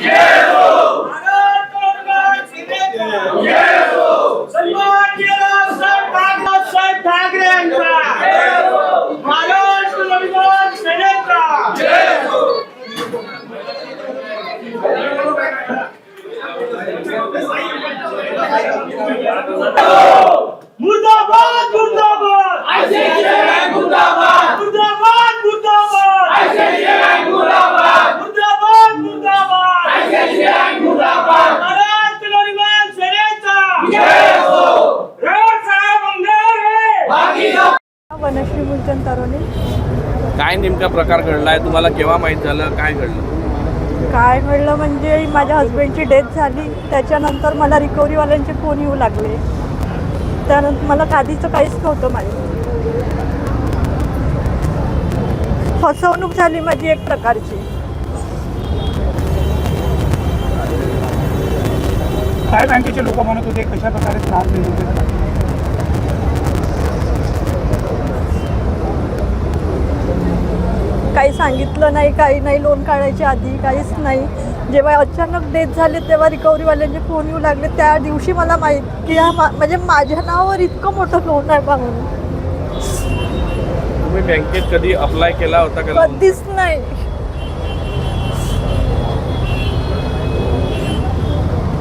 Yeah! काय नेमका प्रकार घडलाय? तुम्हाला केव्हा माहीत झालं? काय घडलं? काय घडलं म्हणजे माझ्या हस्बंडची डेथ झाली. त्याच्यानंतर मला रिकव्हरीवाल्यांचे फोन येऊ लागले. त्यानंतर मला आधीचं काहीच नव्हतं माहीत. फसवणूक झाली माझी एक प्रकारची. काय बँकेचे लोक म्हणत होते? कशा प्रकारे त्रास देत होते? काही सांगितलं नाही काही नाही लोन काढायच्या आधी काहीच नाही. जेव्हा अचानक डेथ झाली तेव्हा रिकव्हरीवाल्यांचे फोन येऊ लागले. त्या दिवशी मला माहीत की हा मा- म्हणजे माझ्या नावावर इतकं मोठं लोन आहे बा म्हणून. तुम्ही बँकेत कधी अप्लाय केला होता का? कधीच नाही.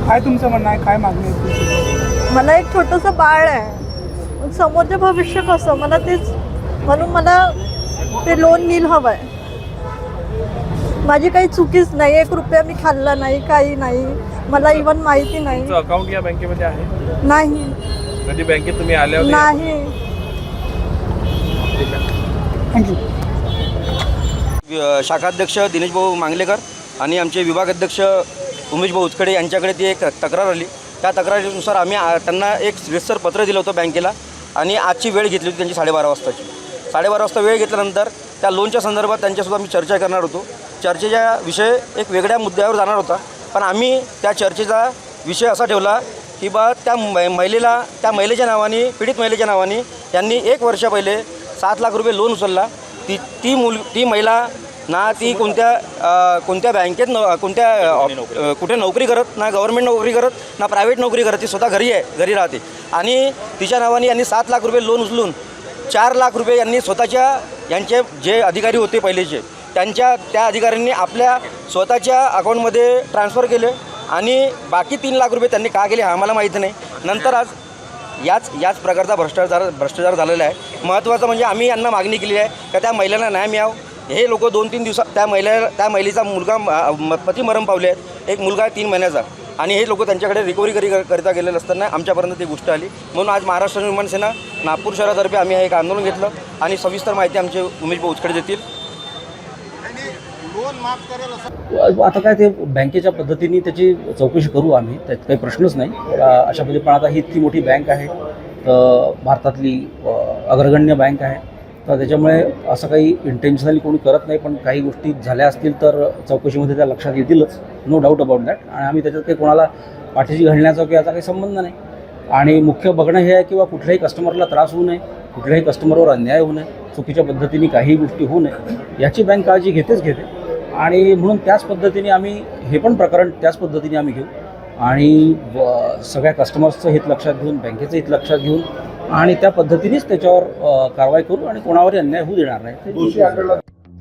काय तुमचं म्हणणं आहे? काय मागणी आहे तुमची? मला एक छोटंसं बाळ आहे. पण समोरचं भविष्य कसं? मला तेच म्हणून मला ते लोन नील हवं आहे माझी काही चुकीच नाही एक रुपया मी खाल्ला नाही काही नाही. मला इवन माहिती नाही. तुमचं अकाउंट या बँकेमध्ये आहे? नाही. कधी बँकेत तुम्ही आल्या होत्या नाही. वि- शाखाध्यक्ष दिनेश भाऊ मांगलेकर आणि आमचे विभाग अध्यक्ष उमेश भाऊ उचकडे यांच्याकडे ती एक तक्रार आली. त्या तक्रारीनुसार आम्ही आ- त्यांना एक रितसर पत्र दिलं होतं बँकेला आणि आजची वेळ घेतली होती त्यांची साडेबारा वाजताची. साडेबारा वाजता वेळ घेतल्यानंतर त्या लोनच्या संदर्भात त्यांच्यासोबत आम्ही चर्चा करणार होतो. चर्चेच्या विषय एक वेगळ्या मुद्द्यावर जाणार होता. पण आम्ही त्या चर्चेचा विषय असा ठेवला की बा त्या महिलेला त्या महिलेच्या नावाने पीडित महिलेच्या नावाने त्यांनी एक वर्षा पहिले सात लाख रुपये लोन उचलला. ती ती मुल ती महिला ना ती कोणत्या कोणत्या बँकेत न कोणत्या कुठे नोकरी? करत ना गव्हर्मेंट नोकरी करत ना प्रायव्हेट नोकरी करत ती स्वतः घरी आहे घरी राहते. आणि तिच्या नावाने यांनी सात लाख रुपये लोन उचलून चार लाख रुपये यांनी स्वतःच्या यांचे जे अधिकारी होते पहिलेचे त्यांच्या त्या अधिकाऱ्यांनी आपल्या स्वतःच्या अकाउंटमध्ये ट्रान्सफर केले आणि बाकी तीन लाख रुपये त्यांनी का केले हा आम्हाला माहीत नाही. नंतर आज याच याच प्रकारचा भ्रष्टाचार भ्रष्टाचार झालेला आहे. महत्त्वाचं म्हणजे आम्ही यांना मागणी केली आहे का त्या महिलांना न्याय मिळावं. हे लोक दोन तीन दिवसात त्या महिला त्या महिलेचा मुलगा म- पती मरण पावले आहेत. एक मुलगा आहे तीन महिन्याचा आणि हे लोक त्यांच्याकडे रिकव्हरी करी करता गेलेलं असताना आमच्यापर्यंत ती गोष्ट आली. म्हणून आज महाराष्ट्र निर्माण सेना नागपूर शहरातर्फे आम्ही हे एक आंदोलन घेतलं आणि सविस्तर माहिती आमचे उमेश भाऊ उचकडे देतील. आता काय ते बँकेच्या पद्धतीने त्याची चौकशी करू आम्ही त्यात काही प्रश्नच नाही. अशा पद्धती पण आता ही इतकी मोठी बँक आहे तर भारतातली अग्रगण्य बँक आहे. तर त्याच्यामुळे असं काही इंटेन्शनली कोणी करत नाही पण काही गोष्टी झाल्या असतील तर चौकशीमध्ये त्या लक्षात येतीलच. नो डाऊट अबाउट दॅट आणि आम्ही त्याच्यात काही कोणाला पाठीशी घालण्याचा किंवा याचा काही संबंध नाही. आणि मुख्य बघणं हे आहे किंवा कुठल्याही कस्टमरला त्रास होऊ नये कुठल्याही कस्टमरवर अन्याय होऊ नये चुकीच्या पद्धतीने काही गोष्टी होऊ नये याची बँक काळजी घेतेच घेते. आणि म्हणून त्याच पद्धतीने आम्ही हे पण प्रकरण त्याच पद्धतीने आम्ही घेऊ. आणि सगळ्या कस्टमर्सचं हित लक्षात घेऊन बँकेचं हित लक्षात घेऊन आणि त्या पद्धतीनेच त्याच्यावर कारवाई करू आणि कोणावरही अन्याय होऊ देणार नाही.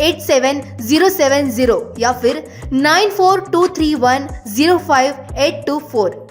eight seven zero seven zero या फिर nine four two three one zero five eight two four